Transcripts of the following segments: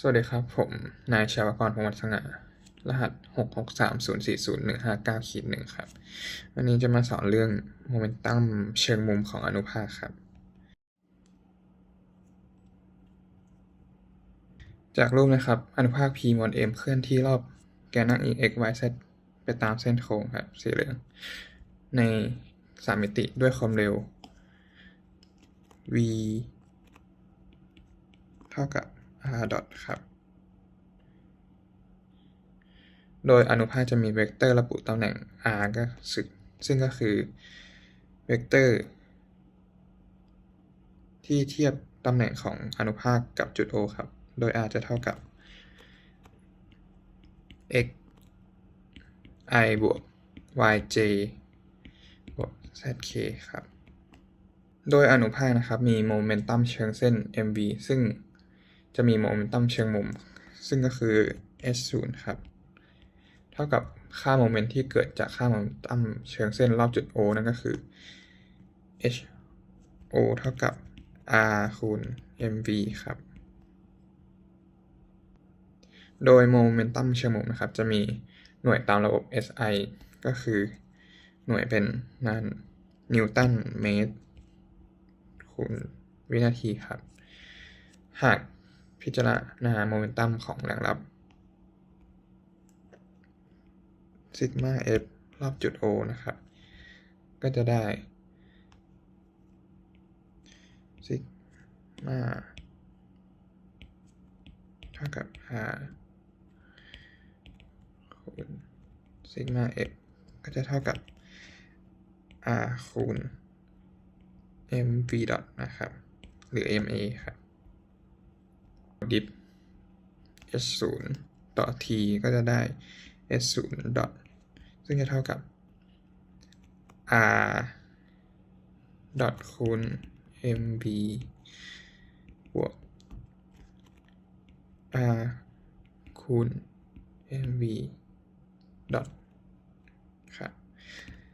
สวัสดีครับ ผม นายชาวกรพงศ์วัฒน์สง่ารหัสหกหกสามศูนย์สี่ศูนย์หนึ่งห้าเก้าขีดหนึ่งครับ วันนี้จะมาสอนเรื่องโมเมนตัมเชิงมุมของอนุภาคครับ จากรูปนะครับ อนุภาค p มวล m เคลื่อนที่รอบแกนนั่ง x y z ไปตามเส้นโค้งครับ สีเหลือง ในสามมิติด้วยความเร็ว v เท่ากับ r ดอทครับ โดยอนุภาคจะมีเวกเตอร์ระบุตำแหน่ง r ก็ซึ่งซึ่งก็คือเวกเตอร์ที่เทียบตำแหน่งของอนุภาคกับจุด O ครับ โดย r จะเท่ากับ x i บวก y j บวก z k ครับ โดยอนุภาคนะครับ มีโมเมนตัมเชิงเส้น mv ซึ่ง จะมีโมเมนตัมเชิงมุม ซึ่งก็คือ h 0ครับ เท่ากับค่าโมเมนต์ที่เกิดจากค่าโมเมนตัมเชิงเส้นรอบจุด O นั่นก็คือ h o เท่ากับ r คูณ mv ครับ โดยโมเมนตัมเชิงมุมนะครับ จะมีหน่วยตามระบบ SI ก็คือหน่วยเป็นนั่นนิวตันเมตรคูณวินาทีครับ หาก พิจารณาโมเมนตัมของแรงรับซิกมา f รอบจุด O นะครับ ก็จะได้ซิกมาเท่ากับ r คูณซิกมา f ก็จะเท่ากับ r คูณ mv ดอทนะครับ หรือ ma ครับ ดิฟ h 0ต่อ t ก็จะได้ h 0ดอทซึ่งจะเท่ากับ r ดอทคูณ mv บวก r คูณ mv ดอทครับ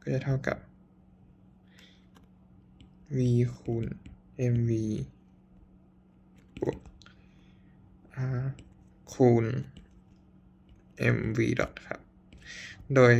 ก็จะเท่ากับ v คูณ mv บวก r คูณ mv ดอทครับ โดย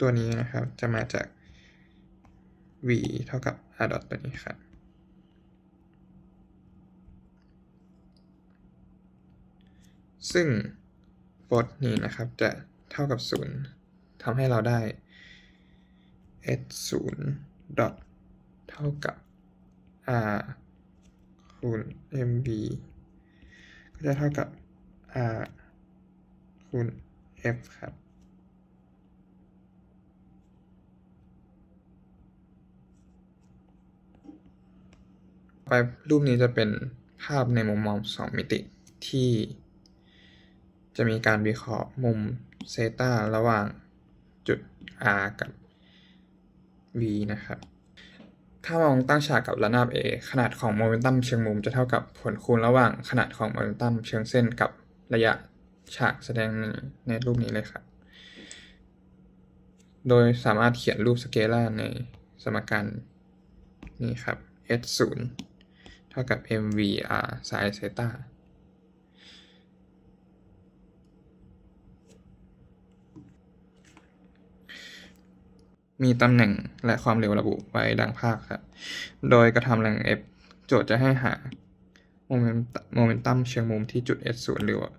ตัวนี้นะครับจะมาจาก v เท่ากับ r ดอทตัวนี้ครับซึ่งโฟลต์นี้นะครับจะเท่ากับ 0ทำให้เราได้ h 0ดอทเท่ากับ r คูณ mv จะเท่ากับ r คูณ f ครับ ไปรูปนี้จะเป็นภาพในมุมมองสองมิติที่ จะมีการวิเคราะห์มุมเซตาระหว่างจุด r กับ v นะครับ ถ้ามองตั้งฉากกับระนาบ A ขนาดของโมเมนตัมเชิงมุมจะเท่ากับผลคูณระหว่างขนาดของโมเมนตัมเชิงเส้นกับระยะฉากแสดงในในรูปนี้เลยครับ โดยสามารถเขียนรูปสเกลาร์ในสมการนี่ครับ h 0เท่ากับ mvr sin theta มีตำแหน่งและความเร็วระบุไว้ดังภาพครับ โดยกระทำแรง F โจทย์จะให้หาโมเมนตโมเมนตัมเชิงมุมที่จุด S 0หรือว่า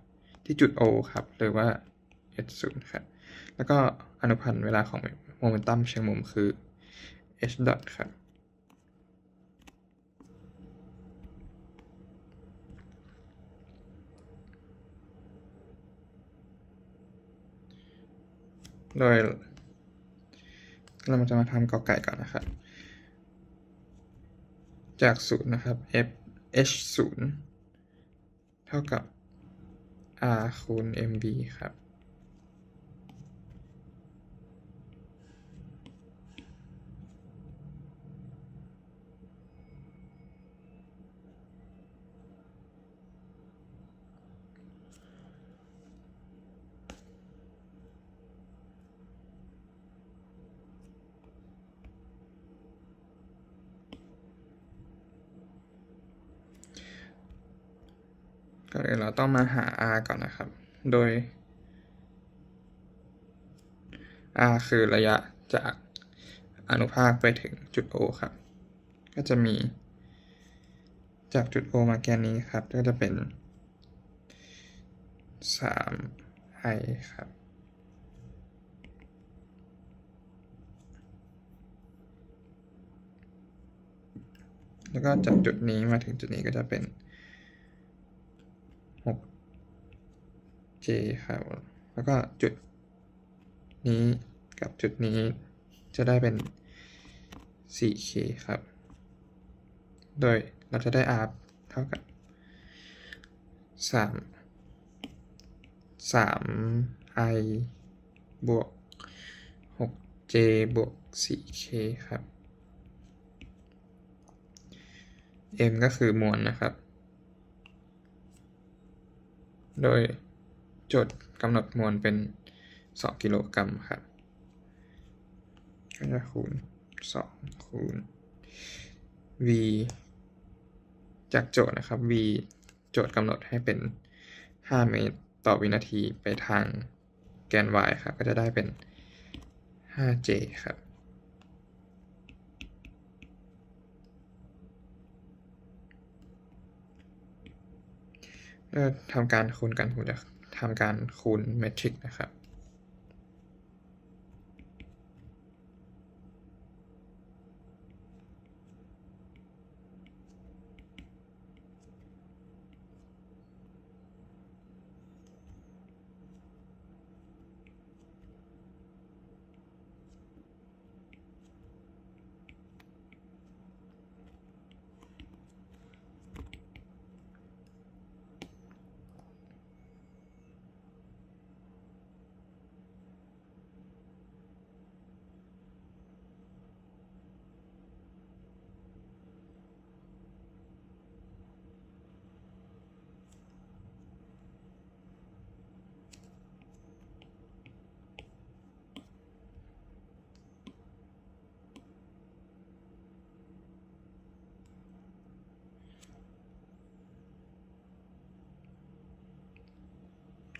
ที่จุด O ครับ หรือว่า S 0ครับ แล้วก็อนุพันธ์เวลาของโมเมนตัมเชิงมุมคือ h dot ครับ โดย เราจะมาทำกอไก่ก่อนนะครับ จากศูนย์นะครับ f h ศูนย์เท่ากับ r คูณ mv ครับ โก็เลยเราต้องมาหา r ก่อนนะครับ โดย r คือระยะจากอนุภาคไปถึงจุด O ครับ ก็จะมี จากจุด O มาแกนนี้ครับ ก็จะเป็น 3i ครับแล้วก็จากจุดนี้มาถึงจุดนี้ก็จะเป็น J ครับ แล้วก็จุดนี้กับจุดนี้จะได้เป็น 4k ครับ โดยเราจะได้ r เท่ากับ 3 3i บวก 6j บวก 4k ครับ m ก็คือมวลนะครับ โดย จทย์กำหนดมวลเป็น 2 กิโลกรัมครับก็จะคูณ 2 คูณ v จากโจทย์นะครับ v โจทย์กำหนดให้เป็น 5 เมตรต่อวินาทีไปทางแกน y ครับ ก็จะได้เป็น 5j ครับทำการคูณกันผมจะ ทำการคูณเมทริกนะครับ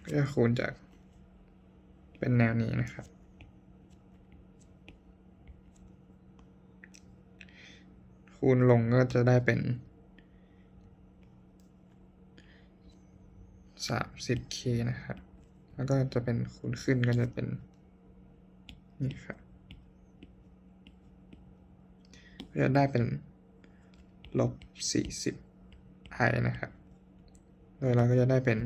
ก็จะคูณจาก เป็นแนวนี้นะครับ คูณลงก็จะได้เป็น 30k นะครับ แล้วก็จะเป็นคูณขึ้นก็จะเป็น นี่ครับก็จะได้เป็นลบ 40i นะครับ โดยเราก็จะได้เป็น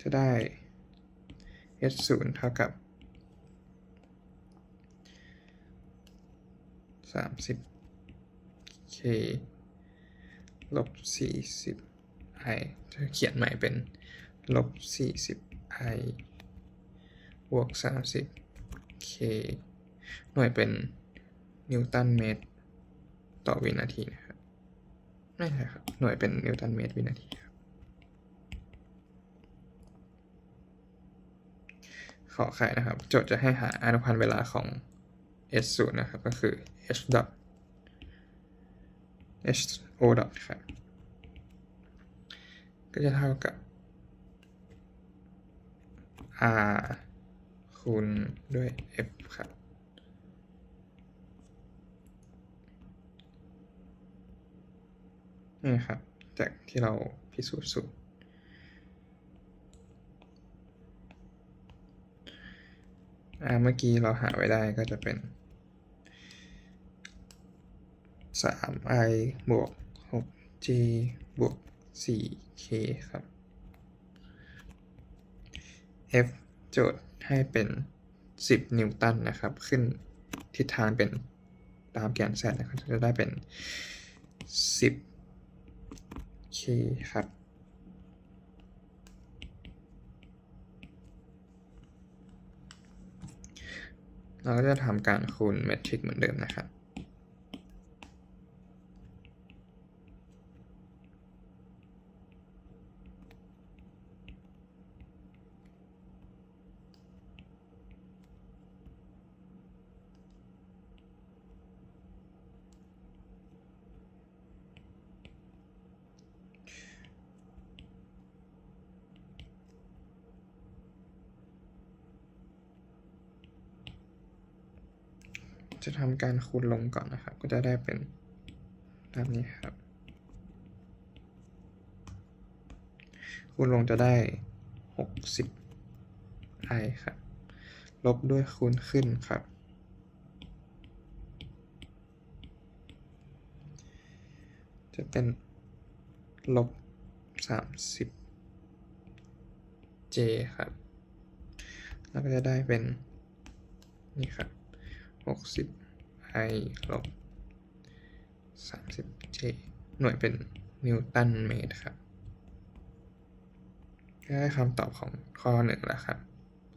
จะได้ h 0เท่ากับ 30k ลบ 40i จะเขียนใหม่เป็นลบ 40i บวก 30k หน่วยเป็นนิวตันเมตรต่อวินาทีนะครับไม่ใช่ครับ หน่วยเป็นนิวตันเมตรวินาทีครับ ข อไข่นะครับ โจทย์จะให้หาอนุพันธ์เวลาของ s 0นะครับ ก็คือ h dot h o dot ครับ ก็จะเท่ากับ r คูณด้วย f ครับ นี่ครับ จากที่เราพิสูจน์สูตร อ่าเมื่อกี้เราหาไว้ได้ก็จะเป็น 3i บวก 6j บวก 4k ครับ f โจทย์ให้เป็น 10 นิวตันนะครับ ขึ้นทิศทางเป็นตามแกน z นะครับ จะได้เป็น 10k ครับ เราก็จะทำการคูณเมทริกเหมือนเดิมนะครับ จะทำการคูณลงก่อนนะครับ ก็จะได้เป็นแบบนี้ครับ คูณลงจะได้หกสิบไอครับ ลบด้วยคูณขึ้นครับ จะเป็นลบสามสิบ j ครับ แล้วก็จะได้เป็น นี่ครับ หกสิบ i ลบสามสิบ j หน่วยเป็นนิวตันเมตรครับได้คำตอบของข้อหนึ่งแล้วครับ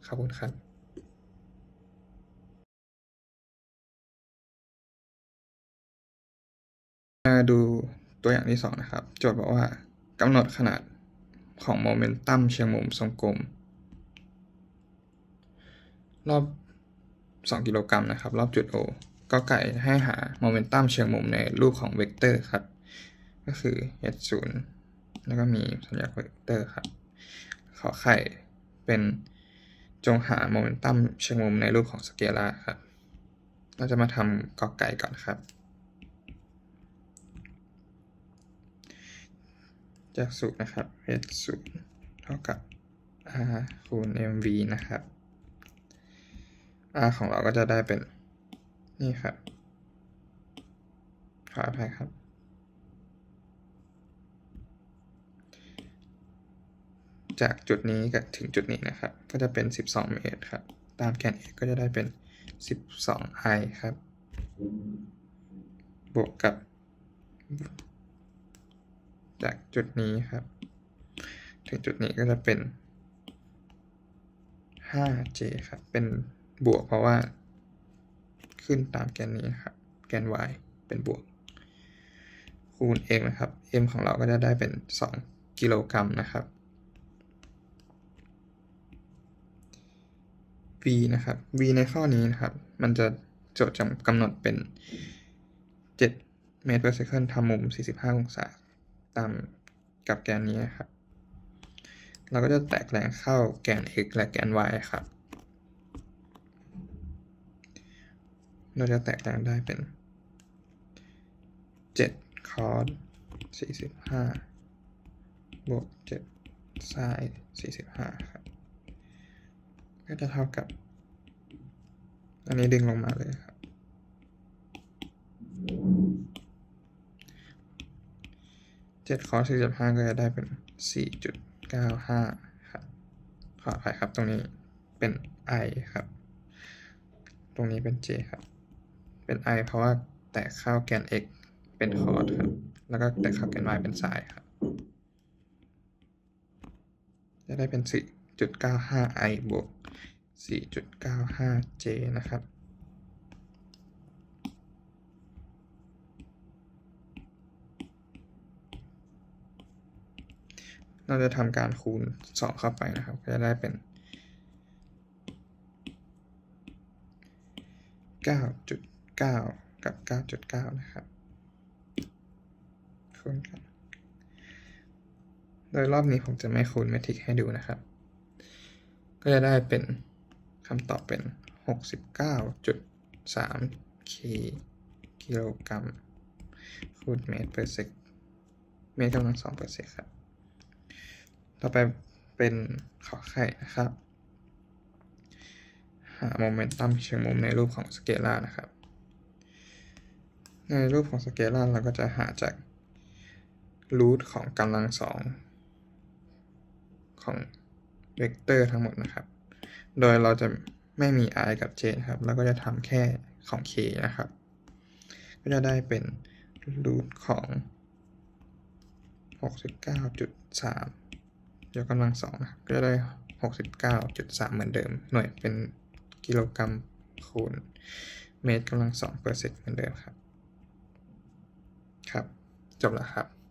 ขอบคุณครับมาดูตัวอย่างที่สองนะครับ โจทย์บอกว่ากำหนดขนาดของโมเมนตัมเชิงมุมทรงกลม รอบ 2 กิโลกรัมนะครับ รอบจุด O ก็ไก่ให้หาโมเมนตัมเชิงมุมในรูปของเวกเตอร์ครับ ก็คือ h 0แล้วก็มีสัญลักษณ์เวกเตอร์ครับ ขอไข่เป็นจงหาโมเมนตัมเชิงมุมในรูปของสเกลาร์ครับ เราจะมาทำกอไก่ก่อนครับ จากสูตรนะครับ h 0เท่ากับ r คูณ mv นะครับ r ของเราก็จะได้เป็น นี่ครับขออภัยครับ จากจุดนี้กับถึงจุดนี้นะครับ ก็จะเป็น 12 เมตรครับ ตามแกน x ก็จะได้เป็น 12 i ครับ บวกกับ จากจุดนี้ครับ ถึงจุดนี้ก็จะเป็น 5j ครับ เป็น บวกเพราะว่าขึ้นตามแกนนี้ครับ แกน y เป็นบวก คูณ m นะครับ m ของเราก็จะได้เป็น 2 กิโลกรัมนะครับ v นะครับ v ในข้อนี้นะครับ มันจะโจทย์จำกำหนดเป็น 7 เมตร per second ทำมุม 45 องศา ตามกับแกนนี้นะครับ เราก็จะแตกแรงเข้าแกน x และแกน y ครับ เราจะแตกแรงได้เป็น7 cos 45 บวก7 sin 45 ครับ ก็จะเท่ากับ อันนี้ดึงลงมาเลยครับ7 cos 45 ก็จะได้เป็น 4.95 ครับ ขออภัยครับตรงนี้เป็น i ครับ ตรงนี้เป็น j ครับ เป็น i เพราะว่าแตกเข้าแกน x เป็น cos ครับ แล้วก็แตกเข้าแกน y เป็น sin ครับ จะได้เป็น 4.95 i บวก 4.95 j นะครับเราจะทำการคูณ 2 เข้าไปนะครับ ก็จะได้เป็น 9.9กับ 9.9 นะครับคูณกัน โดยรอบนี้ผมจะไม่คูณเมทริกให้ดูนะครับ ก็จะได้เป็นคำตอบเป็น 69.3 k กิโลกรัมคูณเมตร per sec เมตรกำลังสอง per sec ครับ ต่อไปเป็นขอไข่นะครับ หาโมเมนตัมเชิงมุมในรูปของสเกลาร์นะครับ ในรูปของสเกลาร์เราก็จะหาจากรูทของกำลังสองของเวกเตอร์ทั้งหมดนะครับ โดยเราจะไม่มี i กับ j นะครับ เราก็จะทำแค่ของ k นะครับ ก็จะได้เป็นรูทของ 69.3 ยกกำลังสองนะครับก็จะได้ 69.3 เหมือนเดิม หน่วยเป็นกิโลกรัมคูณเมตรกำลังสองเปอร์เซ็นต์เหมือนเดิมครับ ครับ จบแล้วครับ